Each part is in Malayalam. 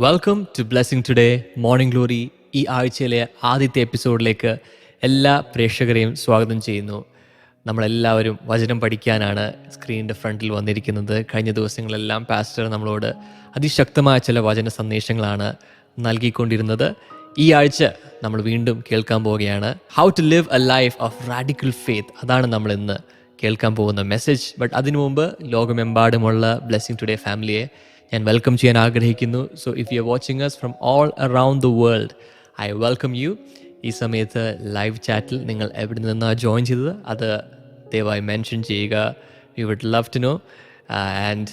Welcome to blessing today morning glory ഈ ആഴ്ചയിലെ ആദ്യത്തെ എപ്പിസോഡിലേക്ക് എല്ലാ പ്രേക്ഷകരെയും സ്വാഗതം ചെയ്യുന്നു. നമ്മളെല്ലാവരും വചനം പഠിക്കാനാണ് സ്ക്രീനിന്റെ ഫ്രണ്ടിൽ വന്നിരിക്കുന്നത്. കഴിഞ്ഞ ദിവസങ്ങളെല്ലാം പാസ്റ്റർ നമ്മളോട് അതിശക്തമായ ചില വചന സന്ദേശങ്ങളാണ് നൽകിക്കൊണ്ടിരുന്നത്. ഈ ആഴ്ച നമ്മൾ വീണ്ടും കേൾക്കാൻ പോവുകയാണ്. How to live a life of radical faith അതാണ് നമ്മൾ ഇന്ന് കേൾക്കാൻ പോകുന്ന മെസ്സേജ് ബട്ട് അതിനു മുമ്പ് ലോകമെമ്പാടുമുള്ള ബ്ലെസ്സിങ് ടുഡേ ഫാമിലിയെ ഞാൻ വെൽക്കം ചെയ്യാൻ ആഗ്രഹിക്കുന്നു so if you watching us from all around the world I welcome you ഈ സമയത്ത് ലൈവ് ചാറ്റിൽ നിങ്ങൾ എവിടെ നിന്നാണ് ജോയിൻ ചെയ്തത്? അത് ദയവായി മെൻഷൻ ചെയ്യുക. You would love to know and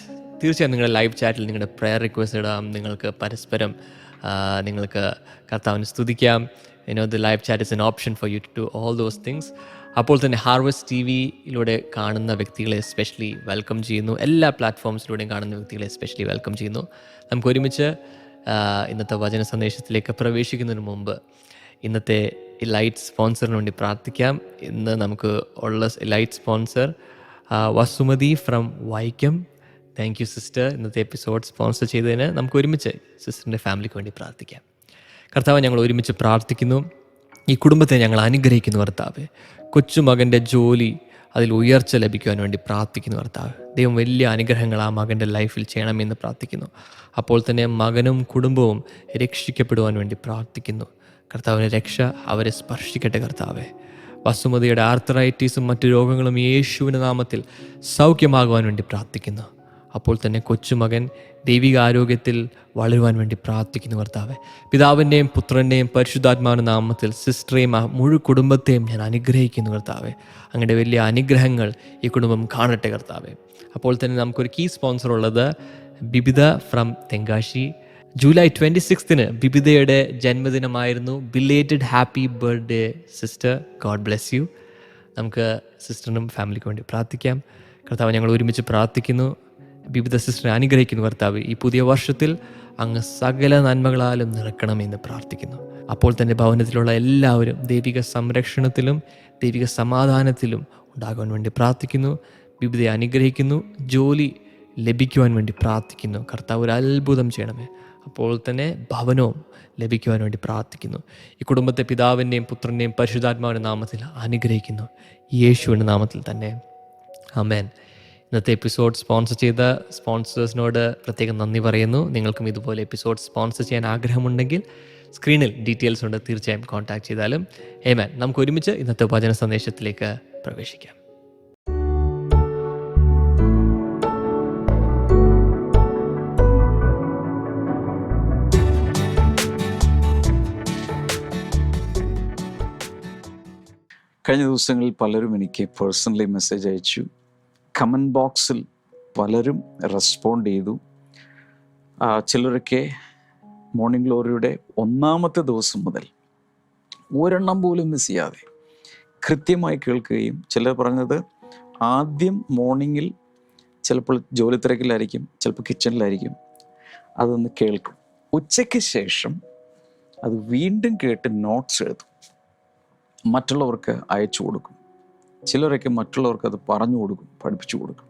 തീർച്ചയായും നിങ്ങളുടെ ലൈവ് ചാറ്റിൽ നിങ്ങളുടെ പ്രെയർ റിക്വസ്റ്റ് ഇടാം. നിങ്ങൾക്ക് പരസ്പരം ആ, നിങ്ങൾക്ക് കർത്താവിനെ സ്തുതിക്കാം. You know the live chat is an option for you to do all those things അപ്പോൾ തന്നെ ഹാർവസ്റ്റ് ടി വിയിലൂടെ കാണുന്ന വ്യക്തികളെ എസ്പെഷ്യലി വെൽക്കം ചെയ്യുന്നു. എല്ലാ പ്ലാറ്റ്ഫോംസിലൂടെയും കാണുന്ന വ്യക്തികളെ എസ്പെഷ്യലി വെൽക്കം ചെയ്യുന്നു. നമുക്ക് ഒരുമിച്ച് ഇന്നത്തെ വചന സന്ദേശത്തിലേക്ക് പ്രവേശിക്കുന്നതിന് മുമ്പ് ഇന്നത്തെ ലൈറ്റ് സ്പോൺസറിന് വേണ്ടി പ്രാർത്ഥിക്കാം. ഇന്ന് നമുക്ക് ഉള്ള light sponsor Vasumathi from Vaikom thank you sister ഇന്നത്തെ എപ്പിസോഡ് സ്പോൺസർ ചെയ്തതിന് നമുക്ക് ഒരുമിച്ച് സിസ്റ്ററിന്റെ ഫാമിലിക്ക് വേണ്ടി പ്രാർത്ഥിക്കാം. കർത്താവ് ഞങ്ങൾ ഒരുമിച്ച് പ്രാർത്ഥിക്കുന്നു. ഈ കുടുംബത്തെ ഞങ്ങൾ അനുഗ്രഹിക്കുന്നു കർത്താവ്. കൊച്ചുമകന്റെ ജോലി അതിൽ ഉയർച്ച ലഭിക്കുവാൻ വേണ്ടി പ്രാർത്ഥിക്കുന്നു കർത്താവ്. ദൈവം വലിയ അനുഗ്രഹങ്ങൾ ആ മകന്റെ ലൈഫിൽ ചെയ്യണമെന്ന് പ്രാർത്ഥിക്കുന്നു. അപ്പോൾ തന്നെ മകനും കുടുംബവും രക്ഷിക്കപ്പെടുവാൻ വേണ്ടി പ്രാർത്ഥിക്കുന്നു. കർത്താവിന്റെ രക്ഷ അവരെ സ്പർശിക്കട്ടെ കർത്താവെ. വസുമതിയുടെ ആർത്തറൈറ്റീസും മറ്റു രോഗങ്ങളും യേശുവിന്റെ നാമത്തിൽ സൗഖ്യമാകുവാൻ വേണ്ടി പ്രാർത്ഥിക്കുന്നു. അപ്പോൾ തന്നെ കൊച്ചുമകൻ ദൈവിക ആരോഗ്യത്തിൽ വളരുവാൻ വേണ്ടി പ്രാർത്ഥിക്കുന്നു കർത്താവെ. പിതാവിന്റെയും പുത്രന്റെയും പരിശുദ്ധാത്മാവിന്റെ നാമത്തിൽ സിസ്റ്ററേയും ആ മുഴു കുടുംബത്തെയും ഞാൻ അനുഗ്രഹിക്കുന്നു കർത്താവെ. അങ്ങയുടെ വലിയ അനുഗ്രഹങ്ങൾ ഈ കുടുംബം കാണട്ടെ കർത്താവെ. അപ്പോൾ തന്നെ നമുക്കൊരു കീ സ്പോൺസർ ഉള്ളത് Bibitha from Tenkasi. July twenty സിക്സ്തിന് ബിബിതയുടെ ജന്മദിനമായിരുന്നു. Belated happy birthday sister God bless you നമുക്ക് സിസ്റ്ററിനും ഫാമിലിക്കും വേണ്ടി പ്രാർത്ഥിക്കാം. കർത്താവ് ഞങ്ങൾ ഒരുമിച്ച് പ്രാർത്ഥിക്കുന്നു. വിവിധ സിസ്റ്ററെ അനുഗ്രഹിക്കുന്നു കർത്താവ് ഈ പുതിയ വർഷത്തിൽ അങ്ങ് സകല നന്മകളാലും നിറക്കണമെന്ന് പ്രാർത്ഥിക്കുന്നു. അപ്പോൾ തന്നെ ഭവനത്തിലുള്ള എല്ലാവരും ദൈവിക സംരക്ഷണത്തിലും ദൈവിക സമാധാനത്തിലും ഉണ്ടാകുവാൻ വേണ്ടി പ്രാർത്ഥിക്കുന്നു. വിവിധയെ അനുഗ്രഹിക്കുന്നു. ജോലി ലഭിക്കുവാൻ വേണ്ടി പ്രാർത്ഥിക്കുന്നു. കർത്താവ് ഒരു അത്ഭുതം ചെയ്യണമേ. അപ്പോൾ തന്നെ ഭവനവും ലഭിക്കുവാൻ വേണ്ടി പ്രാർത്ഥിക്കുന്നു. ഈ കുടുംബത്തെ പിതാവിന്റെയും പുത്രന്റെയും പരിശുദ്ധാത്മാവിന്റെ നാമത്തിൽ അനുഗ്രഹിക്കുന്നു. യേശുവിന്റെ നാമത്തിൽ തന്നെ. അമേൻ ഇന്നത്തെ എപ്പിസോഡ് സ്പോൺസർ ചെയ്ത സ്പോൺസേഴ്സിനോട് പ്രത്യേകം നന്ദി പറയുന്നു. നിങ്ങൾക്കും ഇതുപോലെ എപ്പിസോഡ് സ്പോൺസർ ചെയ്യാൻ ആഗ്രഹമുണ്ടെങ്കിൽ സ്ക്രീനിൽ ഡീറ്റെയിൽസ് ഉണ്ട്. തീർച്ചയായും കോൺടാക്ട് ചെയ്താലും. ഏമാൻ നമുക്ക് ഒരുമിച്ച് ഇന്നത്തെ ഉപചന സന്ദേശത്തിലേക്ക് പ്രവേശിക്കാം. കഴിഞ്ഞ ദിവസങ്ങളിൽ പലരും എനിക്ക് പേഴ്സണലി മെസ്സേജ് അയച്ചു. കമന്റ് ബോക്സിൽ പലരും റെസ്പോണ്ട് ചെയ്തു. ചിലരൊക്കെ മോർണിംഗ് ഗ്ലോറിയുടെ ഒന്നാമത്തെ ദിവസം മുതൽ ഒരെണ്ണം പോലും മിസ് ചെയ്യാതെ കൃത്യമായി കേൾക്കുകയും ചിലർ പറഞ്ഞത് ആദ്യം മോർണിംഗിൽ ചിലപ്പോൾ ജോലി തിരക്കിലായിരിക്കും ചിലപ്പോൾ കിച്ചണിലായിരിക്കും അതൊന്ന് കേൾക്കും. ഉച്ചയ്ക്ക് ശേഷം അത് വീണ്ടും കേട്ട് നോട്ട്സ് എഴുതും. മറ്റുള്ളവർക്ക് അയച്ചു കൊടുക്കും. ചിലരൊക്കെ മറ്റുള്ളവർക്ക് അത് പറഞ്ഞു കൊടുക്കും പഠിപ്പിച്ചു കൊടുക്കും.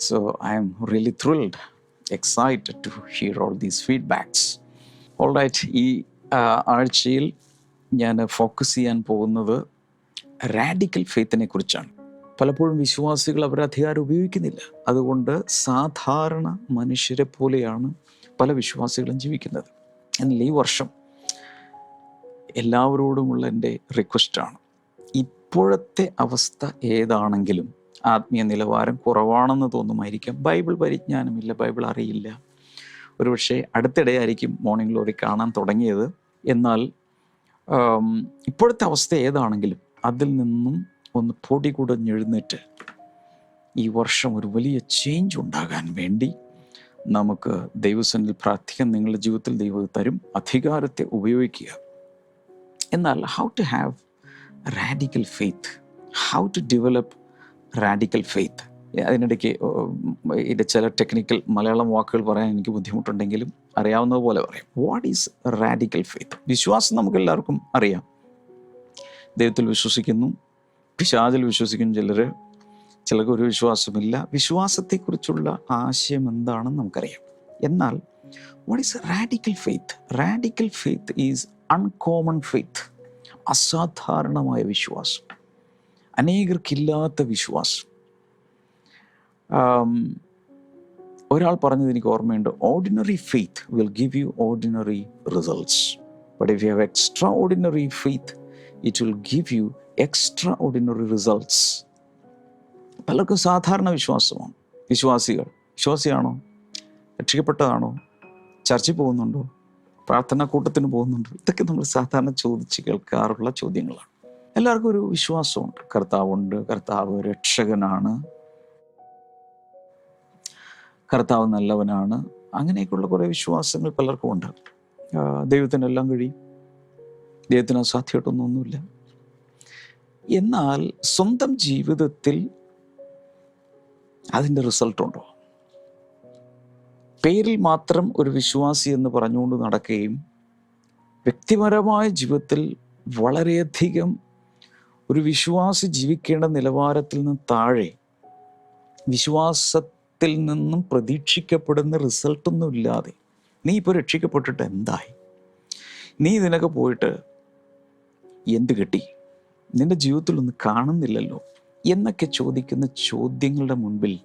So I am really thrilled excited to hear all these feedbacks all right ഈ ആഴ്ചയിൽ ഞാൻ ഫോക്കസ് ചെയ്യാൻ പോകുന്നത് റാഡിക്കൽ ഫെയ്ത്തിനെ കുറിച്ചാണ്. പലപ്പോഴും വിശ്വാസികൾ അവരുടെ അധികാരം ഉപയോഗിക്കുന്നില്ല. അതുകൊണ്ട് സാധാരണ മനുഷ്യരെ പോലെയാണ് പല വിശ്വാസികളും ജീവിക്കുന്നത്. എന്നാൽ ഈ വർഷം എല്ലാവരോടുമുള്ള എന്റെ റിക്വസ്റ്റാണ് ഇപ്പോഴത്തെ അവസ്ഥ ഏതാണെങ്കിലും ആത്മീയ നിലവാരം കുറവാണെന്ന് തോന്നുമായിരിക്കാം. ബൈബിൾ പരിജ്ഞാനമില്ല ബൈബിൾ അറിയില്ല. ഒരുപക്ഷെ അടുത്തിടെ ആയിരിക്കും മോർണിംഗ് ഗ്ലോറി കാണാൻ തുടങ്ങിയത്. എന്നാൽ ഇപ്പോഴത്തെ അവസ്ഥ ഏതാണെങ്കിലും അതിൽ നിന്നും ഒന്ന് പൊടി കുടഞ്ഞെഴുന്നേറ്റ് ഈ വർഷം ഒരു വലിയ ചേഞ്ച് ഉണ്ടാകാൻ വേണ്ടി നമുക്ക് ദൈവസനിൽ പ്രാർത്ഥിക്കാൻ നിങ്ങളുടെ ജീവിതത്തിൽ ദൈവം തരും. അധികാരത്തെ ഉപയോഗിക്കുക. എന്നാൽ how to have radical faith how to develop radical faith അതിനിടയ്ക്ക് ഇതിന്റെ ചില ടെക്നിക്കൽ മലയാളം വാക്കുകൾ പറയാൻ എനിക്ക് ബുദ്ധിമുട്ടുണ്ടെങ്കിലും അറിയാവുന്നത് പോലെ പറയാം. വാട്ട് ഈസ് റാഡിക്കൽ ഫെയ്ത്ത് വിശ്വാസം നമുക്ക് എല്ലാവർക്കും അറിയാം. ദൈവത്തിൽ വിശ്വസിക്കുന്നു. പിശാചിൽ വിശ്വസിക്കുന്നു ചിലർ ചിലർക്ക് ഒരു വിശ്വാസമില്ല. വിശ്വാസത്തെക്കുറിച്ചുള്ള ആശയം എന്താണെന്ന് നമുക്കറിയാം. എന്നാൽ what is radical faith radical faith is uncommon faith അസാധാരണമായ വിശ്വാസം. അനേകർക്കില്ലാത്ത വിശ്വാസം. ഒരാൾ പറഞ്ഞത് എനിക്ക് ഓർമ്മയുണ്ട്. Ordinary faith will give you ordinary results but if you have extraordinary faith it will give you extraordinary results പലർക്കും സാധാരണ വിശ്വാസമാണ്. വിശ്വാസികൾ. വിശ്വാസിയാണോ? രക്ഷിക്കപ്പെട്ടതാണോ? ചർച്ചിൽ പോകുന്നുണ്ടോ? പ്രാർത്ഥനാ കൂട്ടത്തിന് പോകുന്നുണ്ട്. ഇതൊക്കെ നമ്മൾ സാധാരണ ചോദിച്ച് കേൾക്കാറുള്ള ചോദ്യങ്ങളാണ്. എല്ലാവർക്കും ഒരു വിശ്വാസമുണ്ട്. കർത്താവുണ്ട്. കർത്താവ് രക്ഷകനാണ്. കർത്താവ് നല്ലവനാണ്. അങ്ങനെയൊക്കെയുള്ള കുറേ വിശ്വാസങ്ങൾ പലർക്കും ഉണ്ട്. ദൈവത്തിനെല്ലാം കഴിയും. ദൈവത്തിന് അസാധ്യമായിട്ടൊന്നൊന്നുമില്ല എന്നാൽ സ്വന്തം ജീവിതത്തിൽ അതിന്റെ റിസൾട്ട് ഉണ്ടോ പേരിൽ മാത്രം ഒരു വിശ്വാസി എന്ന് പറഞ്ഞുകൊണ്ട് നടക്കുകയും വ്യക്തിപരമായ ജീവിതത്തിൽ വളരെയധികം ഒരു വിശ്വാസി ജീവിക്കേണ്ട നിലവാരത്തിൽ നിന്ന് താഴെ വിശ്വാസത്തിൽ നിന്നും പ്രതീക്ഷിക്കപ്പെടുന്ന റിസൾട്ടൊന്നും ഇല്ലാതെ നീ ഇപ്പോൾ രക്ഷിക്കപ്പെട്ടിട്ട് എന്തായി? നീ ഇതിനൊക്കെ പോയിട്ട് എന്ത് കിട്ടി? നിന്റെ ജീവിതത്തിലൊന്നും കാണുന്നില്ലല്ലോ? എന്നൊക്കെ ചോദിക്കുന്ന ചോദ്യങ്ങളുടെ മുൻപിൽ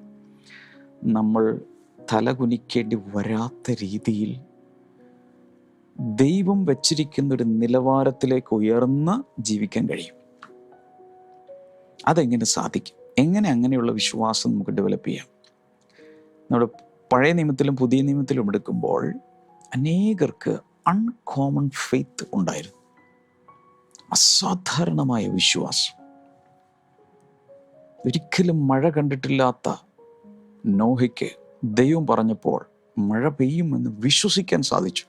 നമ്മൾ തലകുനിക്കേണ്ടി വരാത്ത രീതിയിൽ ദൈവം വച്ചിരിക്കുന്ന ഒരു നിലവാരത്തിലേക്ക് ഉയർന്ന് ജീവിക്കാൻ കഴിയും. അതെങ്ങനെ സാധിക്കും? എങ്ങനെ അങ്ങനെയുള്ള വിശ്വാസം നമുക്ക് ഡെവലപ്പ് ചെയ്യാം? നമ്മുടെ പഴയ നിയമത്തിലും പുതിയ നിയമത്തിലും എടുക്കുമ്പോൾ അനേകർക്ക് അൺകോമൺ ഫെയ്ത്ത് ഉണ്ടായിരുന്നു. അസാധാരണമായ വിശ്വാസം. ഒരിക്കലും മഴ കണ്ടിട്ടില്ലാത്ത നോഹയ്ക്ക് ദൈവം പറഞ്ഞപ്പോൾ മഴ പെയ്യുമെന്ന് വിശ്വസിക്കാൻ സാധിച്ചു.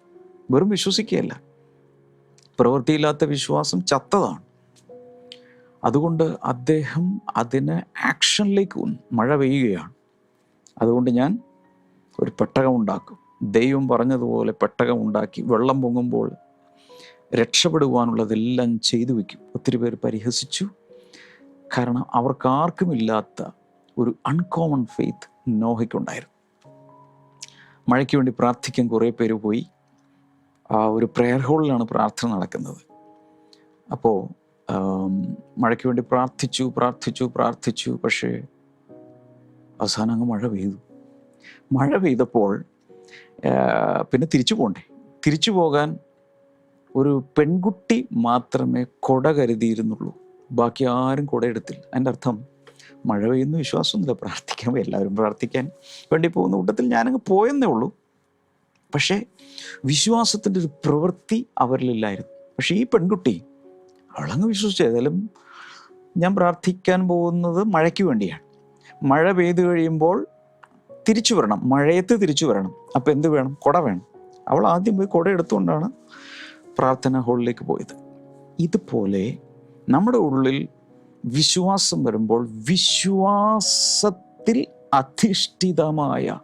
വെറും വിശ്വസിക്കുകയല്ല. പ്രവൃത്തിയില്ലാത്ത വിശ്വാസം ചത്തതാണ്. അതുകൊണ്ട് അദ്ദേഹം അതിന് ആക്ഷനിലേക്ക് വന്നു മഴ പെയ്യുകയാണ്. അതുകൊണ്ട് ഞാൻ ഒരു പെട്ടകം ഉണ്ടാക്കും. ദൈവം പറഞ്ഞതുപോലെ പെട്ടകം ഉണ്ടാക്കി വെള്ളം പൊങ്ങുമ്പോൾ രക്ഷപ്പെടുവാനുള്ളതെല്ലാം ചെയ്തു വയ്ക്കും. ഒത്തിരി പേര് പരിഹസിച്ചു. കാരണം അവർക്കാർക്കുമില്ലാത്ത ഒരു അൺകോമൺ ഫെയ്ത്ത് നോഹയ്ക്കുണ്ടായിരുന്നു. മഴയ്ക്ക് വേണ്ടി പ്രാർത്ഥിക്കാൻ കുറേ പേര് പോയി. ആ ഒരു പ്രെയർ ഹോളിലാണ് പ്രാർത്ഥന നടക്കുന്നത്. അപ്പോൾ മഴയ്ക്ക് വേണ്ടി പ്രാർത്ഥിച്ചു പ്രാർത്ഥിച്ചു പ്രാർത്ഥിച്ചു. പക്ഷേ അവസാനം അങ്ങ് മഴ പെയ്തു. മഴ പെയ്തപ്പോൾ പിന്നെ തിരിച്ചു പോകണ്ടേ തിരിച്ചു പോകാൻ ഒരു പെൺകുട്ടി മാത്രമേ കൊട കരുതിയിരുന്നുള്ളൂ. ബാക്കി ആരും കൊട എടുത്തില്ല അതിന്റെ അർത്ഥം മഴ പെയ്യുന്ന വിശ്വാസമൊന്നുമില്ല. പ്രാർത്ഥിക്കാൻ എല്ലാവരും പ്രാർത്ഥിക്കാൻ വേണ്ടി പോകുന്ന കൂട്ടത്തിൽ ഞാനങ്ങ് പോയെന്നേ ഉള്ളൂ. പക്ഷേ വിശ്വാസത്തിന്റെ ഒരു പ്രവൃത്തി അവരിലില്ലായിരുന്നു. പക്ഷേ ഈ പെൺകുട്ടി അവളങ്ങ് വിശ്വസിച്ചു. ഏതായാലും ഞാൻ പ്രാർത്ഥിക്കാൻ പോകുന്നത് മഴയ്ക്ക് വേണ്ടിയാണ്. മഴ പെയ്തു കഴിയുമ്പോൾ തിരിച്ചു വരണം. മഴയത്ത് തിരിച്ചു വരണം. അപ്പം എന്ത് വേണം? കുട വേണം. അവൾ ആദ്യം പോയി കുട എടുത്തുകൊണ്ടാണ് പ്രാർത്ഥന ഹാളിലേക്ക് പോയത്. ഇതുപോലെ നമ്മുടെ ഉള്ളിൽ വിശ്വാസം വരുമ്പോൾ വിശ്വാസത്തിൽ അധിഷ്ഠിതമായ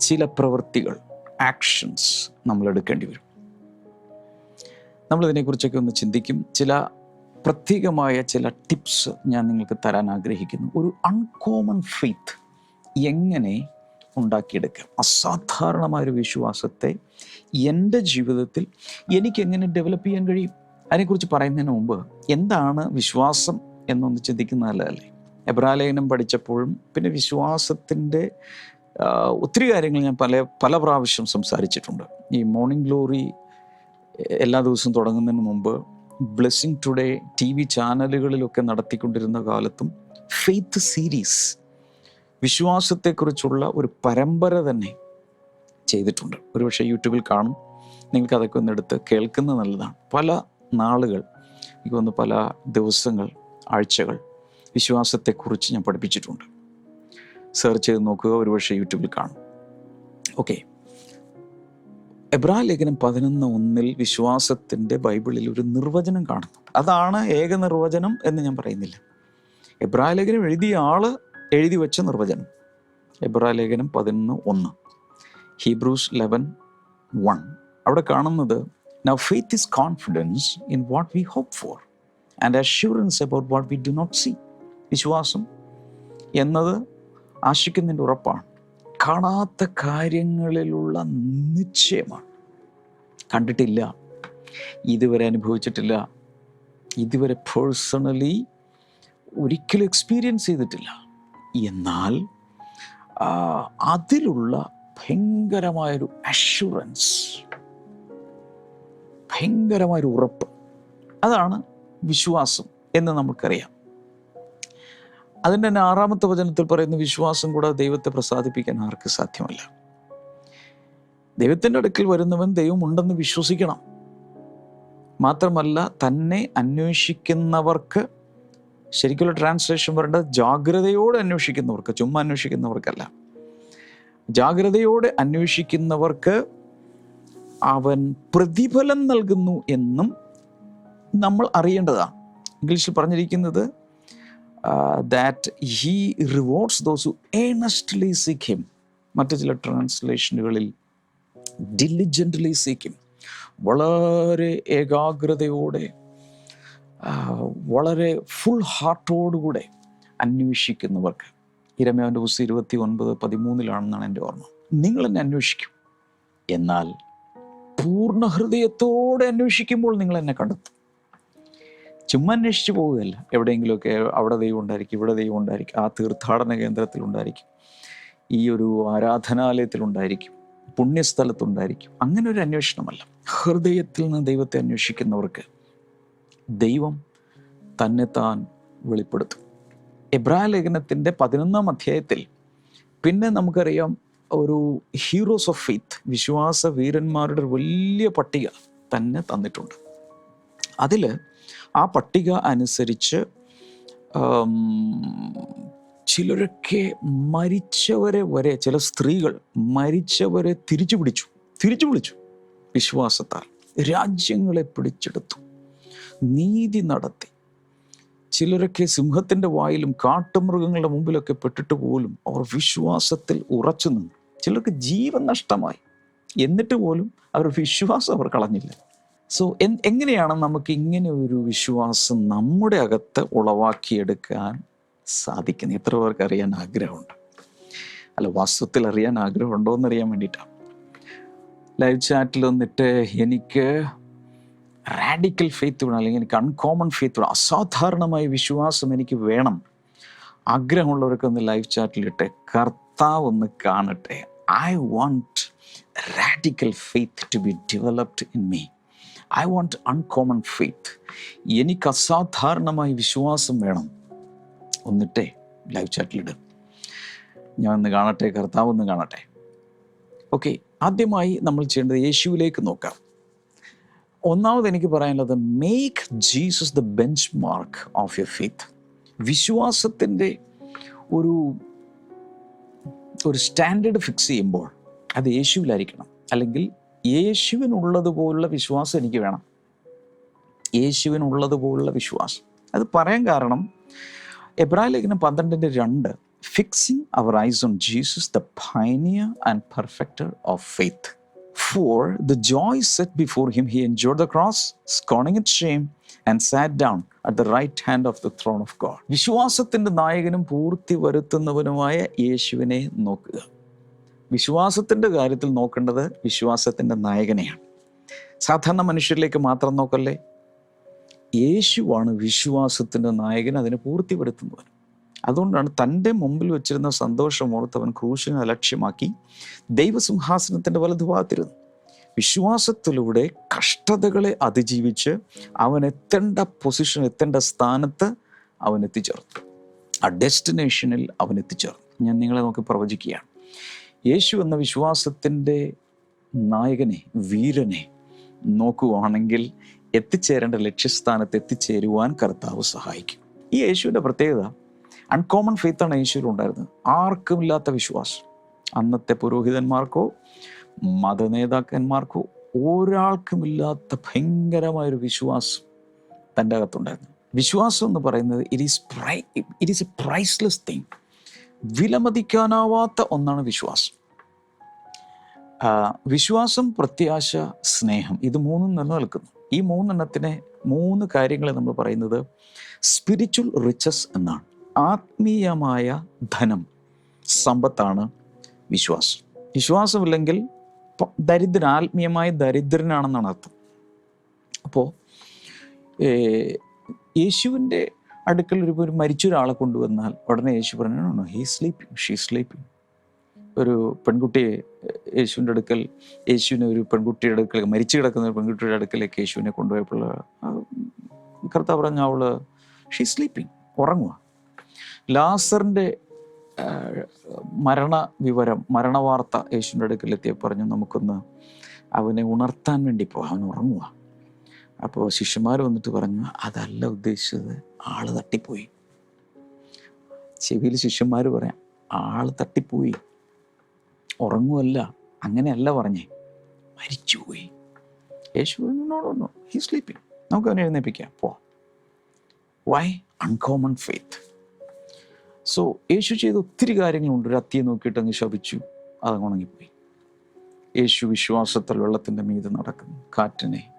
ചില പ്രവൃത്തികൾ ആക്ഷൻസ് നമ്മൾ എടുക്കേണ്ടി വരും. നമ്മൾ ഇതിനെക്കുറിച്ചൊക്കെ ഒന്ന് ചിന്തിക്കും. ചില പ്രത്യേകമായ ചില ടിപ്സ് ഞാൻ നിങ്ങൾക്ക് തരാൻ ആഗ്രഹിക്കുന്നു. ഒരു അൺകോമൺ ഫെയ്ത്ത് എങ്ങനെ ഉണ്ടാക്കിയെടുക്കാം? അസാധാരണമായ ഒരു വിശ്വാസത്തെ എന്റെ ജീവിതത്തിൽ എനിക്ക് എങ്ങനെ ഡെവലപ്പ് ചെയ്യാൻ കഴിയും? അതിനെക്കുറിച്ച് പറയുന്നതിന് മുമ്പ് എന്താണ് വിശ്വാസം എന്നൊന്ന് ചിന്തിക്കുന്ന നല്ലതല്ലേ? എബ്രാലേഖനം പഠിച്ചപ്പോഴും പിന്നെ വിശ്വാസത്തിന്റെ ഒത്തിരി കാര്യങ്ങൾ ഞാൻ പല പല പ്രാവശ്യം സംസാരിച്ചിട്ടുണ്ട്. ഈ മോർണിംഗ് ഗ്ലോറി എല്ലാ ദിവസവും തുടങ്ങുന്നതിന് മുമ്പ് ബ്ലെസ്സിങ് ടുഡേ ടി വി ചാനലുകളിലൊക്കെ നടത്തിക്കൊണ്ടിരുന്ന കാലത്തും ഫെയ്ത്ത് സീരീസ് വിശ്വാസത്തെക്കുറിച്ചുള്ള ഒരു പരമ്പര തന്നെ ചെയ്തിട്ടുണ്ട്. ഒരുപക്ഷെ യൂട്യൂബിൽ കാണും. നിങ്ങൾക്ക് അതൊക്കെ ഒന്ന് കേൾക്കുന്നത് നല്ലതാണ്. പല നാളുകൾ എനിക്ക് വന്ന് പല ദിവസങ്ങൾ ആഴ്ചകൾ വിശ്വാസത്തെക്കുറിച്ച് ഞാൻ പഠിപ്പിച്ചിട്ടുണ്ട്. സെർച്ച് ചെയ്ത് നോക്കുക ഒരുപക്ഷെ യൂട്യൂബിൽ കാണും. ഓക്കെ എബ്രാ ലേഖനം പതിനൊന്ന് ഒന്നിൽ വിശ്വാസത്തിന്റെ ബൈബിളിൽ ഒരു നിർവചനം കാണുന്നു അതാണ് ഏക നിർവചനം എന്ന് ഞാൻ പറയുന്നില്ല. എബ്രാ ലേഖനം എഴുതിയ ആൾ എഴുതി വെച്ച നിർവചനം. എബ്രാ ലേഖനം പതിനൊന്ന് ഒന്ന്. ഹീബ്രൂസ് ലെവൻ വൺ അവിടെ കാണുന്നത് now faith is confidence in what we hope for and assurance about what we do not see. വിശ്വാസം എന്നത് ആശിക്കുന്നതിന്റെ ഉറപ്പാണ്. കാണാത്ത കാര്യങ്ങളിലുള്ള നിശ്ചയമാണ്. കണ്ടിട്ടില്ല. ഇതുവരെ അനുഭവിച്ചിട്ടില്ല. ഇതുവരെ പേഴ്സണലി ഒരിക്കലും എക്സ്പീരിയൻസ് ചെയ്തിട്ടില്ല. എന്നാൽ അതിലുള്ള ഭയങ്കരമായൊരു അഷുറൻസ് ഭയങ്കരമായൊരു ഉറപ്പ്. അതാണ് വിശ്വാസം എന്ന് നമുക്കറിയാം. അതിന്റെ തന്നെ ആറാമത്തെ വചനത്തിൽ പറയുന്ന വിശ്വാസം കൂടെ ദൈവത്തെ പ്രസാദിപ്പിക്കാൻ ആർക്ക് സാധ്യമല്ല. ദൈവത്തിന്റെ അടുക്കിൽ വരുന്നവൻ ദൈവം ഉണ്ടെന്ന് വിശ്വസിക്കണം. മാത്രമല്ല തന്നെ അന്വേഷിക്കുന്നവർക്ക് ശരിക്കുള്ള ട്രാൻസ്ലേഷൻ പറയേണ്ടത് ജാഗ്രതയോടെ അന്വേഷിക്കുന്നവർക്ക് ചുമ്മാ അന്വേഷിക്കുന്നവർക്കല്ല. ജാഗ്രതയോടെ അന്വേഷിക്കുന്നവർക്ക് അവൻ പ്രതിഫലം നൽകുന്നു എന്നും നമ്മൾ അറിയേണ്ടതാണ് ഇംഗ്ലീഷിൽ പറഞ്ഞിരിക്കുന്നത് that he rewards those who earnestly seek him മറ്റു ചില ട്രാൻസ്ലേഷനുകളിൽ ഡിലിജന്റ്ലി സീക്ക് വളരെ ഏകാഗ്രതയോടെ വളരെ ഫുൾ ഹാർട്ടോടുകൂടെ അന്വേഷിക്കുന്നവർക്ക്. ഇരമേവന്റെ പുസ്തകം ഇരുപത്തി ഒൻപത് പതിമൂന്നിലാണെന്നാണ് എന്റെ ഓർമ്മ. നിങ്ങൾ എന്നെ അന്വേഷിക്കും. എന്നാൽ പൂർണ ഹൃദയത്തോടെ അന്വേഷിക്കുമ്പോൾ നിങ്ങൾ എന്നെ കണ്ടെത്തും. ചുമ്മാ അന്വേഷിച്ചു പോവുകയല്ല. എവിടെയെങ്കിലുമൊക്കെ അവിടെ ദൈവം ഉണ്ടായിരിക്കും ഇവിടെ ദൈവം ഉണ്ടായിരിക്കും ആ തീർത്ഥാടന കേന്ദ്രത്തിൽ ഉണ്ടായിരിക്കും ഈ ഒരു ആരാധനാലയത്തിൽ ഉണ്ടായിരിക്കും പുണ്യസ്ഥലത്തുണ്ടായിരിക്കും. അങ്ങനെ ഒരു അന്വേഷണമല്ല. ഹൃദയത്തിൽ നിന്ന് ദൈവത്തെ അന്വേഷിക്കുന്നവർക്ക് ദൈവം തന്നെ താൻ വെളിപ്പെടുത്തും. എബ്രാ ലേഖനത്തിന്റെ പതിനൊന്നാം അധ്യായത്തിൽ പിന്നെ നമുക്കറിയാം ഒരു ഹീറോസ് ഓഫ് ഫെയ്ത്ത് വിശ്വാസ വീരന്മാരുടെ വലിയ പട്ടിക തന്നെ തന്നിട്ടുണ്ട്. അതിൽ ആ പട്ടിക അനുസരിച്ച് ചിലരൊക്കെ മരിച്ചവരെ വരെ ചില സ്ത്രീകൾ മരിച്ചവരെ തിരിച്ചു പിടിച്ചു. തിരിച്ചു വിളിച്ചു വിശ്വാസത്താൽ. രാജ്യങ്ങളെ പിടിച്ചെടുത്തു. നീതി നടത്തി. ചിലരൊക്കെ സിംഹത്തിന്റെ വായിലും കാട്ടുമൃഗങ്ങളുടെ മുമ്പിലൊക്കെ പെട്ടിട്ട് പോലും അവർ വിശ്വാസത്തിൽ ഉറച്ചു നിന്നു. ചിലർക്ക് ജീവൻ നഷ്ടമായി. എന്നിട്ട് പോലും അവർ വിശ്വാസം അവർ കളഞ്ഞില്ല. സോ എൻ എങ്ങനെയാണ് നമുക്ക് ഇങ്ങനെ ഒരു വിശ്വാസം നമ്മുടെ അകത്ത് ഉളവാക്കിയെടുക്കാൻ സാധിക്കുന്നത്? എത്ര പേർക്ക് അറിയാൻ ആഗ്രഹമുണ്ട്? അല്ല വാസ്തവത്തിൽ അറിയാൻ ആഗ്രഹമുണ്ടോ എന്നറിയാൻ വേണ്ടിയിട്ടാണ് ലൈവ് ചാറ്റിൽ വന്നിട്ട് എനിക്ക് റാഡിക്കൽ ഫെയ്ത്ത് വേണം അല്ലെങ്കിൽ എനിക്ക് അൺകോമൺ ഫെയ്ത്ത് വേണം അസാധാരണമായ വിശ്വാസം എനിക്ക് വേണം. ആഗ്രഹമുള്ളവർക്ക് ഒന്ന് ലൈവ് ചാറ്റിലിട്ട് കർത്താവ് ഒന്ന് കാണട്ടെ. I want radical faith to be developed in me I want uncommon faith എനിക്ക് അസാധാരണമായ വിശ്വാസം വേണം. ഒന്നിട്ടേ ലൈവ് ചാറ്റിലിട് ഞാൻ ഒന്ന് കാണട്ടെ കർത്താവ് ഒന്ന് കാണട്ടെ. ഓക്കെ ആദ്യമായി നമ്മൾ ചെയ്യേണ്ടത് യേശുവിലേക്ക് നോക്കാം. ഒന്നാമത് എനിക്ക് പറയാനുള്ളത് make Jesus the benchmark of your faith വിശ്വാസത്തിന്റെ ഒരു ഒരു സ്റ്റാൻഡേർഡ് ഫിക്സ് ചെയ്യുമ്പോൾ അത് യേശുവിലായിരിക്കണം. അല്ലെങ്കിൽ യേശുവിനുള്ളതുപോലുള്ള വിശ്വാസം എനിക്ക് വേണം. യേശുവിനുള്ളതുപോലുള്ള വിശ്വാസം. അത് പറയാൻ കാരണം എബ്രാഹിം ലേഖനം പന്ത്രണ്ടിന്റെ രണ്ട് fixing our eyes on Jesus the pioneer and perfecter of faith for the joy set before him he enjoy the cross scorning it shame, and sat down at the right hand of the throne of God വിശ്വാസത്തിന്റെ നായകനും പൂർത്തി വരുത്തുന്നവനുമായ യേശുവിനെ നോക്കുക. വിശ്വാസത്തിന്റെ കാര്യത്തിൽ നോക്കേണ്ടത് വിശ്വാസത്തിന്റെ നായകനെയാണ്. സാധാരണ മനുഷ്യരിലേക്ക് മാത്രം നോക്കല്ലേ? യേശുവാണ് വിശ്വാസത്തിന്റെ നായകൻ അതിനെ പൂർത്തി വരുത്തുന്നവൻ. അതുകൊണ്ടാണ് തന്റെ മുമ്പിൽ വെച്ചിരുന്ന സന്തോഷമോർത്ത് അവൻ ക്രൂശിനെ അലക്ഷ്യമാക്കി ദൈവസിംഹാസനത്തിന്റെ വലതുഭാഗത്തിരുന്നു. വിശ്വാസത്തിലൂടെ കഷ്ടതകളെ അതിജീവിച്ച് അവൻ എത്തേണ്ട പൊസിഷൻ എത്തേണ്ട സ്ഥാനത്ത് അവൻ എത്തിച്ചേർന്നു. ആ ഡെസ്റ്റിനേഷനിൽ അവൻ എത്തിച്ചേർന്നു. ഞാൻ നിങ്ങളെ നോക്കി പ്രവചിക്കുകയാണ്. യേശു എന്ന വിശ്വാസത്തിന്റെ നായകനെ വീരനെ നോക്കുവാണെങ്കിൽ എത്തിച്ചേരേണ്ട ലക്ഷ്യസ്ഥാനത്ത് എത്തിച്ചേരുവാൻ കർത്താവ് സഹായിക്കും. ഈ യേശുവിന്റെ പ്രത്യേകത അൺകോമൺ ഫെയ്ത്താണ് യേശുവിൽ ഉണ്ടായിരുന്നത്. ആർക്കുമില്ലാത്ത വിശ്വാസം. അന്നത്തെ പുരോഹിതന്മാർക്കോ മതനേതാക്കന്മാർക്കോ ഒരാൾക്കുമില്ലാത്ത ഭയങ്കരമായൊരു വിശ്വാസം തന്റെ അകത്തുണ്ടായിരുന്നു. വിശ്വാസം എന്ന് പറയുന്നത് it is പ്രൈ it is a priceless thing വിലമതിക്കാനാവാത്ത ഒന്നാണ് വിശ്വാസം. വിശ്വാസം പ്രത്യാശ സ്നേഹം ഇത് മൂന്നും നിലനിൽക്കുന്നു. ഈ മൂന്നെണ്ണത്തിനെ മൂന്ന് കാര്യങ്ങളെ നമ്മൾ പറയുന്നത് സ്പിരിച്വൽ റിച്ചസ് എന്നാണ്. ആത്മീയമായ ധനം സമ്പത്താണ് വിശ്വാസം. വിശ്വാസമില്ലെങ്കിൽ പ- ദരിദ്രൻ ആത്മീയമായ ദരിദ്രനാണെന്നാണ് അർത്ഥം. അപ്പോൾ യേശുവിന്റെ അടുക്കൽ ഒരു ഒരു മരിച്ച ഒരാളെ കൊണ്ടുവന്നാൽ ഉടനെ യേശു പറഞ്ഞു ഹീ സ്ലീപ്പിംഗ് ഷീ സ്ലീപ്പിംഗ് ഒരു പെൺകുട്ടിയെ യേശുവിന്റെ അടുക്കൽ യേശുവിനെ ഒരു പെൺകുട്ടിയുടെ അടുക്കൽ മരിച്ചു കിടക്കുന്ന ഒരു പെൺകുട്ടിയുടെ അടുക്കലേക്ക് യേശുവിനെ കൊണ്ടുപോയപ്പോൾ കർത്താവ് പറഞ്ഞ അവൾ ഷീ സ്ലീപ്പിംഗ് ഉറങ്ങുക ലാസറിന്റെ മരണ വിവരം മരണവാർത്ത യേശുവിന്റെ അടുക്കൽ എത്തിയ പറഞ്ഞു നമുക്കൊന്ന് അവനെ ഉണർത്താൻ വേണ്ടി പോവാം അവൻ ഉറങ്ങുക അപ്പോൾ ശിഷ്യന്മാർ വന്നിട്ട് പറഞ്ഞു അതല്ല ഉദ്ദേശിച്ചത് ആൾ തട്ടിപ്പോയി. ചെവിയിൽ ശിഷ്യന്മാർ പറയാം ആൾ തട്ടിപ്പോയി ഉറങ്ങുമല്ല അങ്ങനെയല്ല പറഞ്ഞേ മരിച്ചുപോയി. യേശു നോടൊന്നു ഹി സ്ലീപ്പിംഗ് നമുക്ക് അവനെ എഴുന്നേപ്പിക്കാം പോ. വൈ അൺകോമൺ ഫെയ്ത്ത് സോ യേശു ചെയ്ത ഒത്തിരി കാര്യങ്ങളുണ്ട്. ഒരു അത്തിയെ നോക്കിയിട്ട് അങ്ങ് ശപിച്ചു. അതങ്ങ് ഉണങ്ങിപ്പോയി. യേശു വിശ്വാസത്തിൽ വെള്ളത്തിന്റെ മീത് നടക്കുന്നു. കാറ്റിനെ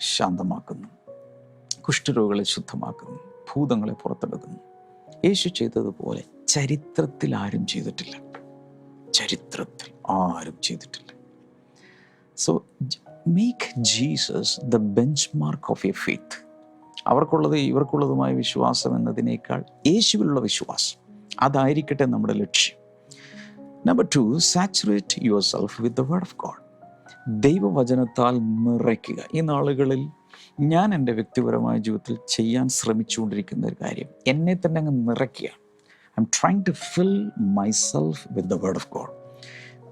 ശാന്തമാക്കുന്നു. കുഷ്ഠരോഗികളെ ശുദ്ധമാക്കുന്നു. ഭൂതങ്ങളെ പുറത്തെടുക്കുന്നു. യേശു ചെയ്തതുപോലെ ചരിത്രത്തിൽ ആരും ചെയ്തിട്ടില്ല. ചരിത്രത്തിൽ ആരും ചെയ്തിട്ടില്ല. So make Jesus the benchmark of a faith അവർക്കുള്ളത് ഇവർക്കുള്ളതുമായ വിശ്വാസം എന്നതിനേക്കാൾ യേശുവിലുള്ള വിശ്വാസം. അതായിരിക്കട്ടെ നമ്മുടെ ലക്ഷ്യം. Number two saturate yourself with the word of God ദൈവവചനത്താൽ നിറയ്ക്കുക. ഈ നാളുകളിൽ ഞാൻ എന്റെ വ്യക്തിപരമായ ജീവിതത്തിൽ ചെയ്യാൻ ശ്രമിച്ചുകൊണ്ടിരിക്കുന്ന ഒരു കാര്യം. എന്നെ തന്നെ അങ്ങ് നിറയ്ക്കുക. I am trying to fill myself with the word of God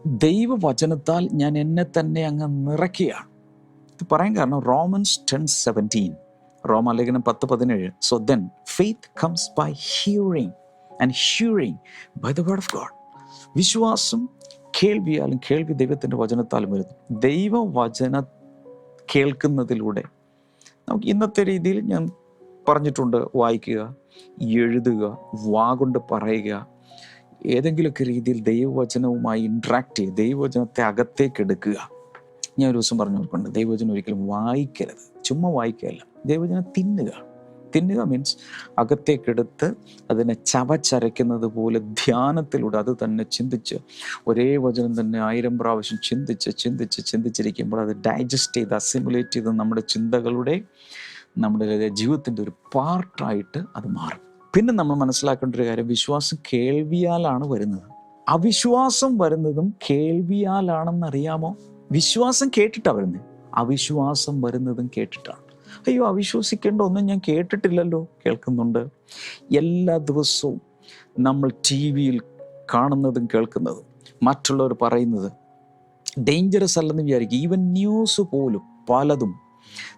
ദൈവവചനത്താൽ ഞാൻ എന്നെ തന്നെ അങ്ങ് നിറയ്ക്കുകയാണ് ഇത് പറയാൻ കാരണം റോമൻസ് ടെൻ സെവന്റീൻ റോമാലേഖനം പത്ത് പതിനേഴ്. So then faith comes by hearing and hearing by the word of God വിശ്വാസം കേൾവിയാലും കേൾവി ദൈവത്തിന്റെ വചനത്താലും വരുന്നു. ദൈവവചന കേൾക്കുന്നതിലൂടെ നമുക്ക് ഇന്നത്തെ രീതിയിൽ ഞാൻ പറഞ്ഞിട്ടുണ്ട് വായിക്കുക എഴുതുക വാ കൊണ്ട് പറയുക. ഏതെങ്കിലുമൊക്കെ രീതിയിൽ ദൈവവചനവുമായി ഇൻട്രാക്ട് ചെയ്യുക ദൈവവചനത്തെ അകത്തേക്ക് എടുക്കുക. ഞാൻ ഒരു ദിവസം പറഞ്ഞു കൊടുക്കുന്നുണ്ട് ദൈവവചനം ഒരിക്കലും വായിക്കരുത്. ചുമ്മാ വായിക്കുകയല്ല ദൈവവചനം തിന്നുക. തിന്നുക മീൻസ് അകത്തേക്കെടുത്ത് അതിനെ ചവച്ചരയ്ക്കുന്നത് പോലെ ധ്യാനത്തിലൂടെ അത് തന്നെ ചിന്തിച്ച് ഒരേ വചനം തന്നെ ആയിരം പ്രാവശ്യം ചിന്തിച്ച് ചിന്തിച്ച് ചിന്തിച്ചിരിക്കുമ്പോൾ അത് ഡൈജസ്റ്റ് ചെയ്ത് അസിമുലേറ്റ് ചെയ്ത് നമ്മുടെ ചിന്തകളുടെ നമ്മുടെ ജീവിതത്തിന്റെ ഒരു പാർട്ടായിട്ട് അത് മാറും. പിന്നെ നമ്മൾ മനസ്സിലാക്കേണ്ട ഒരു കാര്യം വിശ്വാസം കേൾവിയാലാണ് വരുന്നത്. അവിശ്വാസം വരുന്നതും കേൾവിയാലാണെന്നറിയാമോ? വിശ്വാസം കേട്ടിട്ടാണ് വരുന്നത് അവിശ്വാസം വരുന്നതും കേട്ടിട്ടാണ്. അയ്യോ അവിശ്വസിക്കേണ്ട ഒന്നും ഞാൻ കേട്ടിട്ടില്ലല്ലോ കേൾക്കുന്നുണ്ട്. എല്ലാ ദിവസവും നമ്മൾ ടി വിയിൽ കാണുന്നതും കേൾക്കുന്നതും മറ്റുള്ളവർ പറയുന്നത് ഡേഞ്ചറസ് അല്ലെന്ന് വിചാരിക്കും. ഈവൻ ന്യൂസ് പോലും പലതും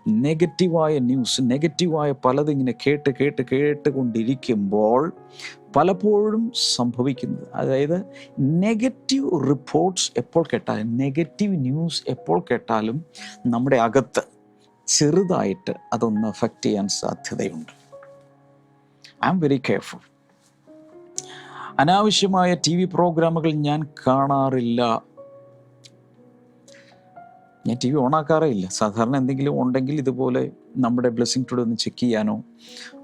നെഗറ്റീവായ ന്യൂസ് നെഗറ്റീവായ പലതും ഇങ്ങനെ കേട്ട് കേട്ട് കേട്ടുകൊണ്ടിരിക്കുമ്പോൾ പലപ്പോഴും സംഭവിക്കുന്നത്. അതായത് നെഗറ്റീവ് റിപ്പോർട്ട്സ് എപ്പോൾ കേട്ടാലും നെഗറ്റീവ് ന്യൂസ് എപ്പോൾ കേട്ടാലും നമ്മുടെ അകത്ത് ചെറുതായിട്ട് അതൊന്ന് അഫക്റ്റ് ചെയ്യാൻ സാധ്യതയുണ്ട്. ഐ ആം വെരി കെയർഫുൾ അനാവശ്യമായ ടി വി പ്രോഗ്രാമുകൾ ഞാൻ കാണാറില്ല. ഞാൻ ടി വി ഓണാക്കാറേ ഇല്ല. സാധാരണ എന്തെങ്കിലും ഉണ്ടെങ്കിൽ ഇതുപോലെ നമ്മുടെ ബ്ലെസ്സിങ് ടുഡേ ഒന്ന് ചെക്ക് ചെയ്യാനോ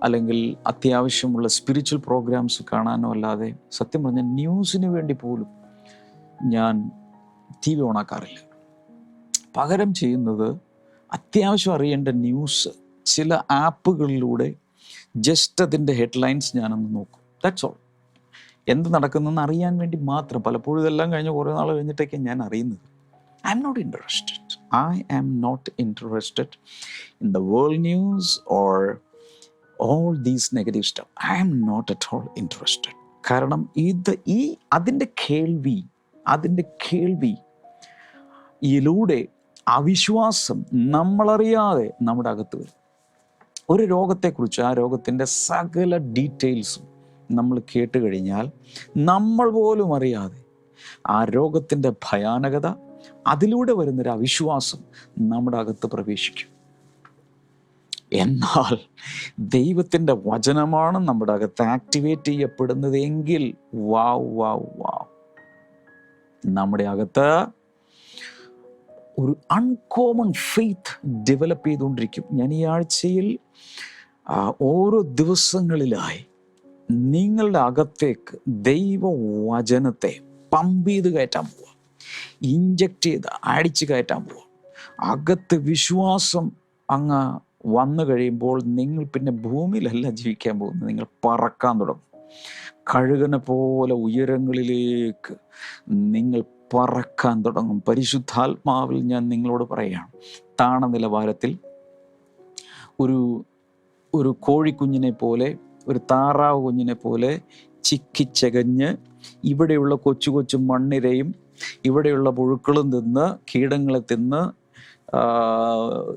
അല്ലെങ്കിൽ അത്യാവശ്യമുള്ള സ്പിരിച്വൽ പ്രോഗ്രാംസ് കാണാനോ അല്ലാതെ സത്യം പറഞ്ഞാൽ ന്യൂസിന് വേണ്ടി പോലും ഞാൻ ടി വി ഓണാക്കാറില്ല പകരം ചെയ്യുന്നത് അത്യാവശ്യം അറിയേണ്ട ന്യൂസ് ചില ആപ്പുകളിലൂടെ ജസ്റ്റ് അതിന്റെ ഹെഡ്ലൈൻസ് ഞാനൊന്ന് നോക്കും. ദാറ്റ്സ് ഓൾ എന്ത് നടക്കുന്നതെന്ന് അറിയാൻ വേണ്ടി മാത്രം. പലപ്പോഴും ഇതെല്ലാം കഴിഞ്ഞ് കുറേ നാൾ കഴിഞ്ഞിട്ടൊക്കെ ഞാൻ അറിയുന്നത്. I am not interested I am not interested in the world news or all these negative stuff I am not at all interested കാരണം ഇത് ഈ അതിന്റെ കേൾവി അതിന്റെ കേൾവി ഇതിലൂടെ അവിശ്വാസം നമ്മളറിയാതെ നമ്മുടെ അകത്ത് വരും. ഒരു രോഗത്തെക്കുറിച്ച് ആ രോഗത്തിന്റെ സകല ഡീറ്റെയിൽസും നമ്മൾ കേട്ട് കഴിഞ്ഞാൽ നമ്മൾ പോലും അറിയാതെ ആ രോഗത്തിന്റെ ഭയാനകത അതിലൂടെ വരുന്നൊരു അവിശ്വാസം നമ്മുടെ അകത്ത് പ്രവേശിക്കും. എന്നാൽ ദൈവത്തിന്റെ വചനമാണ് നമ്മുടെ അകത്ത് ആക്ടിവേറ്റ് ചെയ്യപ്പെടുന്നത് എങ്കിൽ വാവ് വാവ് വാവ് നമ്മുടെ അകത്ത് ഒരു അൺകോമൺ ഫെയ്ത്ത് ഡെവലപ്പ് ചെയ്തുകൊണ്ടിരിക്കും. ഞാൻ ഈ ആഴ്ചയിൽ ഓരോ ദിവസങ്ങളിലായി നിങ്ങളുടെ അകത്തേക്ക് ദൈവവചനത്തെ പമ്പ് ചെയ്ത് കയറ്റാൻ പോവുക ഇഞ്ചക്റ്റ് ചെയ്ത് അടിച്ച് കയറ്റാൻ പോവുക അകത്ത് വിശ്വാസം അങ്ങ് വന്നു കഴിയുമ്പോൾ നിങ്ങൾ പിന്നെ ഭൂമിയിലല്ല ജീവിക്കാൻ പോകുന്നത്. നിങ്ങൾ പറക്കാൻ തുടങ്ങും. കഴുകനെ പോലെ ഉയരങ്ങളിലേക്ക് നിങ്ങൾ പറക്കാൻ തുടങ്ങും. പരിശുദ്ധാത്മാവിൽ ഞാൻ നിങ്ങളോട് പറയുകയാണ് താണ നിലവാരത്തിൽ ഒരു ഒരു കോഴിക്കുഞ്ഞിനെ പോലെ ഒരു താറാവ് കുഞ്ഞിനെ പോലെ ചിക്കിച്ചകഞ്ഞ് ഇവിടെയുള്ള കൊച്ചു കൊച്ചു മണ്ണിരയും ഇവിടെയുള്ള പുഴുക്കളും തിന്ന് കീടങ്ങളെ തിന്ന്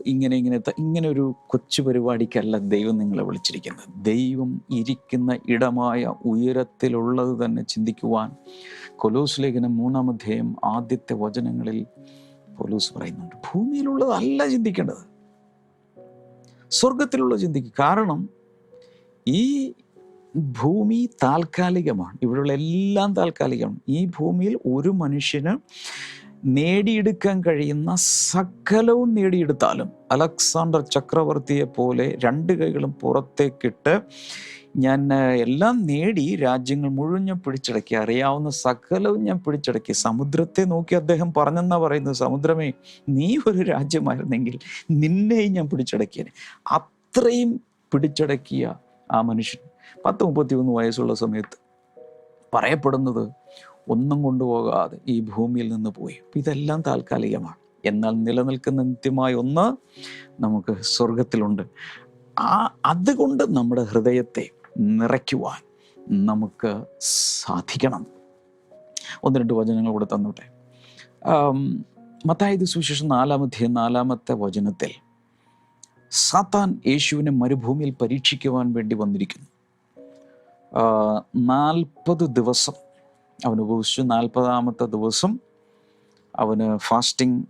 ഇങ്ങനെ ഇങ്ങനെ ഇങ്ങനെ ഒരു കൊച്ചു പരിപാടിക്കല്ല ദൈവം നിങ്ങളെ വിളിച്ചിരിക്കുന്നത്. ദൈവം ഇരിക്കുന്ന ഇടമായ ഉയരത്തിലുള്ളത് തന്നെ ചിന്തിക്കുവാൻ കൊലോസ് ലേഖനം മൂന്നാം അധ്യായം ആദ്യത്തെ വചനങ്ങളിൽ കൊലൂസ് പറയുന്നുണ്ട് ഭൂമിയിലുള്ളതല്ല ചിന്തിക്കേണ്ടത്. സ്വർഗത്തിലുള്ള ചിന്തിക്കും. കാരണം ഈ ഭൂമി താൽക്കാലികമാണ്. ഇവിടെയുള്ള എല്ലാം താൽക്കാലികമാണ്. ഈ ഭൂമിയിൽ ഒരു മനുഷ്യന് നേടിയെടുക്കാൻ കഴിയുന്ന സകലവും നേടിയെടുത്താലും അലക്സാണ്ടർ ചക്രവർത്തിയെ പോലെ രണ്ട് കൈകളും പുറത്തേക്കിട്ട് ഞാൻ എല്ലാം നേടി രാജ്യങ്ങൾ മുഴുവൻ ഞാൻ പിടിച്ചടക്കി അറിയാവുന്ന സകലവും ഞാൻ പിടിച്ചടക്കി. സമുദ്രത്തെ നോക്കി അദ്ദേഹം പറഞ്ഞെന്നാ പറയുന്നത് സമുദ്രമേ നീ ഒരു രാജ്യമായിരുന്നെങ്കിൽ നിന്നെയും ഞാൻ പിടിച്ചടക്കിയേനെ അത്രയും പിടിച്ചടക്കിയ ആ മനുഷ്യൻ. പത്ത് മുപ്പത്തി ഒന്ന് വയസ്സുള്ള സമയത്ത് പറയപ്പെടുന്നത് ഒന്നും കൊണ്ടുപോകാതെ ഈ ഭൂമിയിൽ നിന്ന് പോയി. ഇതെല്ലാം താൽക്കാലികമാണ്. എന്നാൽ നിലനിൽക്കുന്ന നിത്യമായ ഒന്ന് നമുക്ക് സ്വർഗത്തിലുണ്ട് ആ അതുകൊണ്ട് നമ്മുടെ ഹൃദയത്തെ നിറയ്ക്കുവാൻ നമുക്ക് സാധിക്കണം. ഒന്ന് രണ്ട് വചനങ്ങൾ കൂടെ തന്നോട്ടെ. മത്തായത് സുവിശേഷം നാലാമത്തെ നാലാമത്തെ വചനത്തിൽ സാത്താൻ യേശുവിനെ മരുഭൂമിയിൽ പരീക്ഷിക്കുവാൻ വേണ്ടി വന്നിരിക്കുന്നു. നാൽപ്പത് ദിവസം അവൻ ഉപവസിച്ചു നാൽപ്പതാമത്തെ ദിവസം അവന് ഫാസ്റ്റിംഗ്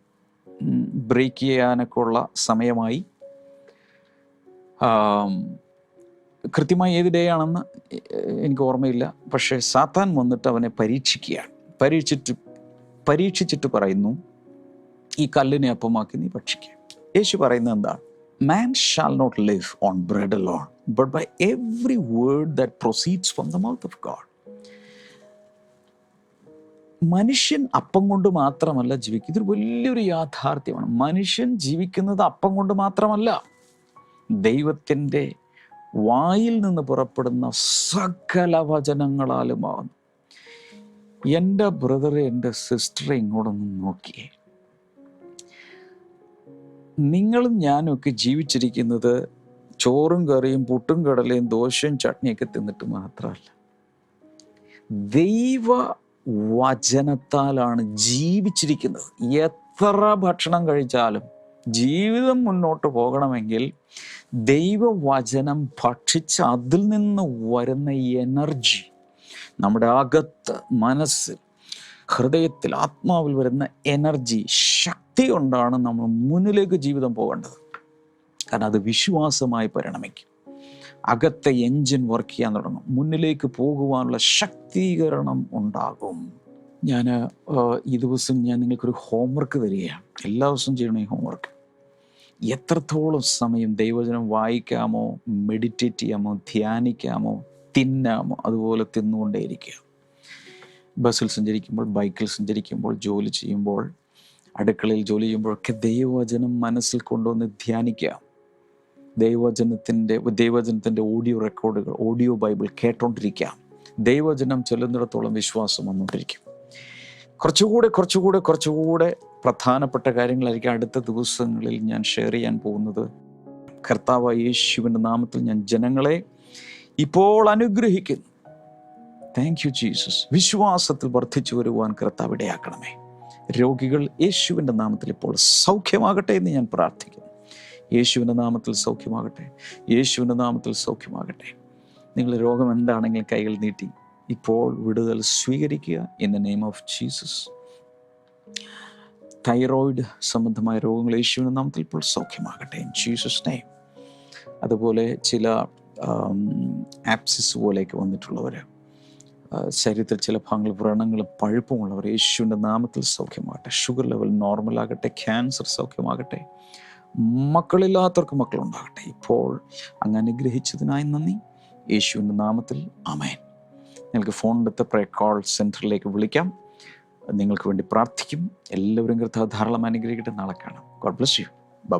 ബ്രേക്ക് ചെയ്യാനൊക്കെ ഉള്ള സമയമായി. കൃത്യമായി ഏത് ഡേ ആണെന്ന് എനിക്ക് ഓർമ്മയില്ല. പക്ഷേ സാത്താൻ വന്നിട്ട് അവനെ പരീക്ഷിക്കുകയാണ്. പരീക്ഷിച്ചിട്ട് പരീക്ഷിച്ചിട്ട് പറയുന്നു ഈ കല്ലിനെ അപ്പമാക്കി നീ ഭക്ഷിക്കുക യേശു പറയുന്നത് എന്താണ് man shall not live on bread alone but by every word that proceeds from the mouth of God മനുഷ്യൻ അപ്പം കൊണ്ട് മാത്രമല്ല ജീവിക്കുക ഇതൊരു വലിയൊരു യാഥാർത്ഥ്യമാണ്. മനുഷ്യൻ ജീവിക്കുന്നത് അപ്പം കൊണ്ട് മാത്രമല്ല ദൈവത്തിന്റെ വായിൽ നിന്ന് പുറപ്പെടുന്ന സകല വചനങ്ങളാലുമാകുന്നു എന്റെ ബ്രദറെ എന്റെ സിസ്റ്ററെ ഇങ്ങോട്ടൊന്ന് നോക്കിയേ. നിങ്ങളും ഞാനൊക്കെ ജീവിച്ചിരിക്കുന്നത് ചോറും കറിയും പുട്ടും കടലയും ദോശയും ചട്നിയൊക്കെ തിന്നിട്ട് മാത്രമല്ല. ദൈവ വചനത്താലാണ് ജീവിച്ചിരിക്കുന്നത്. എത്ര ഭക്ഷണം കഴിച്ചാലും ജീവിതം മുന്നോട്ട് പോകണമെങ്കിൽ ദൈവവചനം ഭക്ഷിച്ച് അതിൽ നിന്ന് വരുന്ന എനർജി നമ്മുടെ അകത്ത് മനസ്സ് ഹൃദയത്തിൽ ആത്മാവിൽ വരുന്ന എനർജി ശക്തി കൊണ്ടാണ് നമ്മൾ മുന്നിലേക്ക് ജീവിതം പോകേണ്ടത്. കാരണം അത് വിശ്വാസമായി പരിണമിക്കും. അകത്തെ എഞ്ചിൻ വർക്ക് ചെയ്യാൻ തുടങ്ങും. മുന്നിലേക്ക് പോകുവാനുള്ള ശക്തീകരണം ഉണ്ടാകും. ഞാൻ ഈ ദിവസം ഞാൻ നിങ്ങൾക്കൊരു ഹോംവർക്ക് തരികയാണ്. എല്ലാ ദിവസവും ചെയ്യണം ഈ ഹോംവർക്ക് എത്രത്തോളം സമയം ദൈവജനം വായിക്കാമോ മെഡിറ്റേറ്റ് ചെയ്യാമോ ധ്യാനിക്കാമോ തിന്നാമോ അതുപോലെ തിന്നുകൊണ്ടേയിരിക്കുക ബസ്സിൽ സഞ്ചരിക്കുമ്പോൾ ബൈക്കിൽ സഞ്ചരിക്കുമ്പോൾ ജോലി ചെയ്യുമ്പോൾ അടുക്കളയിൽ ജോലി ചെയ്യുമ്പോഴൊക്കെ ദൈവവചനം മനസ്സിൽ കൊണ്ടുവന്ന് ധ്യാനിക്കാം ദൈവവചനത്തിന്റെ ദൈവവചനത്തിന്റെ ഓഡിയോ റെക്കോർഡുകൾ ഓഡിയോ ബൈബിൾ കേട്ടോണ്ടിരിക്കാം ദൈവവചനം ചെല്ലുന്നിടത്തോളം വിശ്വാസം വന്നുകൊണ്ടിരിക്കും കുറച്ചുകൂടെ കുറച്ചുകൂടെ കുറച്ചുകൂടെ പ്രധാനപ്പെട്ട കാര്യങ്ങളായിരിക്കും അടുത്ത ദിവസങ്ങളിൽ ഞാൻ ഷെയർ ചെയ്യാൻ പോകുന്നത്. കർത്താവ് യേശുവിന്റെ നാമത്തിൽ ഞാൻ ജനങ്ങളെ ഇപ്പോൾ അനുഗ്രഹിക്കുന്നു. താങ്ക് യു ജീസസ് വിശ്വാസത്തിൽ വർദ്ധിച്ചു വരുവാൻ കർത്താവ് ഇടയാക്കണമേ. രോഗികൾ യേശുവിന്റെ നാമത്തിൽ ഇപ്പോൾ സൗഖ്യമാകട്ടെ എന്ന് ഞാൻ പ്രാർത്ഥിക്കുന്നു. യേശുവിന്റെ നാമത്തിൽ സൗഖ്യമാകട്ടെ. യേശുവിന്റെ നാമത്തിൽ സൗഖ്യമാകട്ടെ. നിങ്ങൾ രോഗം എന്താണെങ്കിലും കൈകൾ നീട്ടി. ഇപ്പോൾ വിടുതൽ സ്വീകരിക്കുക in the name of Jesus thyroid സംബന്ധമായ രോഗങ്ങൾ യേശുവിന്റെ നാമത്തിൽ ഇപ്പോൾ സൗഖ്യമാകട്ടെ ഇൻ ജീസസ് നെയിം അതുപോലെ ചില ആപ്സിസ് പോലെയൊക്കെ വന്നിട്ടുള്ളവർ ശരീരത്തിൽ ചില ഭാഗങ്ങൾ വ്രണങ്ങളും പഴുപ്പുമുള്ളവർ യേശുവിന്റെ നാമത്തിൽ സൗഖ്യമാകട്ടെ. ഷുഗർ ലെവൽ നോർമലാകട്ടെ ക്യാൻസർ സൗഖ്യമാകട്ടെ. മക്കളില്ലാത്തവർക്ക് മക്കളുണ്ടാകട്ടെ. ഇപ്പോൾ അങ്ങ് അനുഗ്രഹിച്ചതിനായി നന്ദി. യേശുവിന്റെ നാമത്തിൽ അമേൻ നിങ്ങൾക്ക് ഫോൺ എടുത്ത് പ്രേ കോൾ സെന്ററിലേക്ക് വിളിക്കാം. നിങ്ങൾക്ക് വേണ്ടി പ്രാർത്ഥിക്കും. എല്ലാവരും കർത്താവ് ധാരാളം അനുഗ്രഹിക്കട്ടെ. നാളെ കാണാം. God bless you by